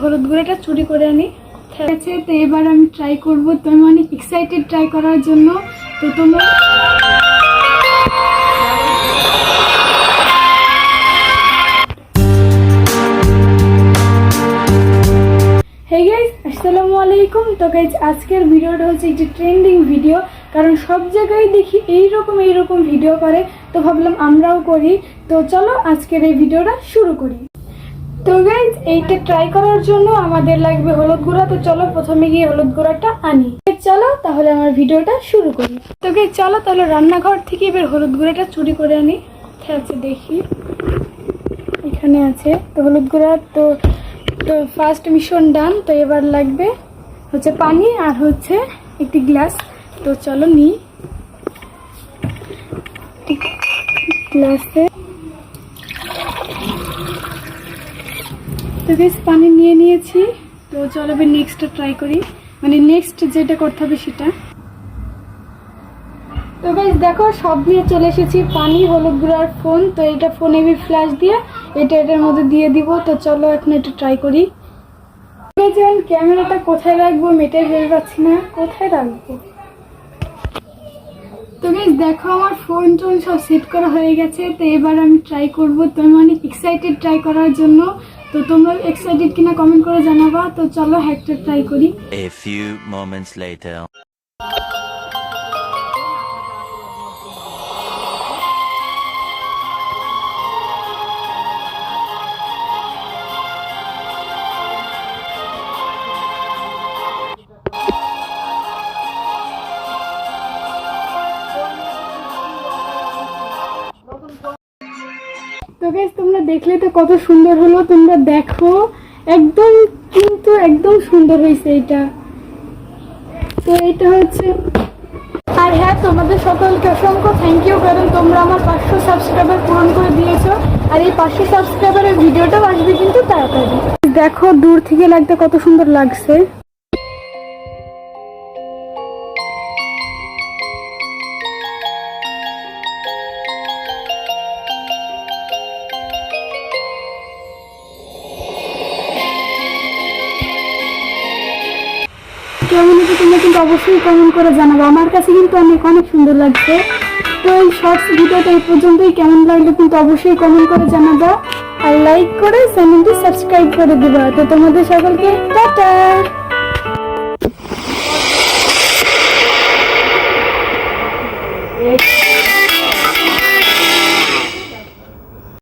হলুদ গুঁড়োটা চুরি করে আনি। ঠিক আছে, তো এবার আমি ট্রাই করব তো আমি অনেক এক্সাইটেড ট্রাই করার জন্য। তো তোমরা আসসালামু আলাইকুম। তো গাইজ আজকের ভিডিওটা হচ্ছে একটি ট্রেন্ডিং ভিডিও কারণ সব জায়গায় দেখি এইরকম এইরকম ভিডিও করে। তো ভাবলাম আমরাও করি। তো চলো আজকের এই ভিডিওটা শুরু করি। তো গাইজ এইটা ট্রাই করার জন্য আমাদের লাগবে হলুদ গুঁড়া। তো চলো প্রথমে গিয়ে হলুদ গুঁড়াটা আনি। চলো তাহলে আমার ভিডিওটা শুরু করি। তো গাইজ চলো তাহলে রান্নাঘর থেকে এবার হলুদ গুঁড়াটা চুরি করে আনি। আছে, দেখি। এখানে আছে। তো হলুদ গুঁড়া, তো তো ফার্স্ট মিশন ডান তো এবার লাগবে হচ্ছে পানি আর হচ্ছে একটি গ্লাস তো চলো নিই গ্লাসে তো বেশ পানি নিয়ে নিয়েছি। তো চলো এবার নেক্সটটা ট্রাই করি। মানে নেক্সট যেটা করতে হবে সেটা। তো গাইজ দেখো, সব নিয়ে চলে এসেছি। পানি, হলুদ গুঁড়ার ফোন। তো এটা ফোনে বি ফ্ল্যাশ দিয়ে এটা এটার মধ্যে দিয়ে দিব। তো চলো এখন একটু ট্রাই করি। যেমন ক্যামেরাটা কোথায় রাখব? মেটে ভেবে পাচ্ছি না। কোথায় রাখব? তো গাইজ দেখো, আমার ফোন টোন সব সেট করা হয়ে গেছে। তো এবার আমি ট্রাই করব। তো আমি অনেক এক্সাইটেড ট্রাই করার জন্য। তো তোমরা এক্সাইটেড কিনা কমেন্ট করে জানাবা, তো চলো হ্যাকটা ট্রাই করি এ ফিউ মোমেন্টস. তো গাইজ তোমরা দেখলে তো কত সুন্দর হলো, তোমরা দেখো। একদম কিন্তু একদম সুন্দর হয়েছে এটা। তো এটা হচ্ছে আর হ্যাঁ তোমাদের সকলকে অসংখ্য থ্যাংক ইউ কারণ তোমরা আমার পাঁচশো সাবস্ক্রাইবার পূরণ করে দিয়েছ। আর এই পাঁচশো সাবস্ক্রাইবারের ভিডিওটাও আসবে কিন্তু তাড়াতাড়ি। দেখো, দূর থেকে লাগতে কত সুন্দর লাগছে। কেমন তোমরা কিন্তু অবশ্যই কমেন্ট করে জানাব। আমার কাছে কিন্তু অনেক অনেক সুন্দর লাগছে। তো এই শর্টস ভিডিওটা এই পর্যন্তই। কেমন লাগল কিন্তু অবশ্যই কমেন্ট করে জানাবা। আর লাইক করে চ্যানেলটি সাবস্ক্রাইব করে দেবা। তো তোমাদের সকলকে টাটা!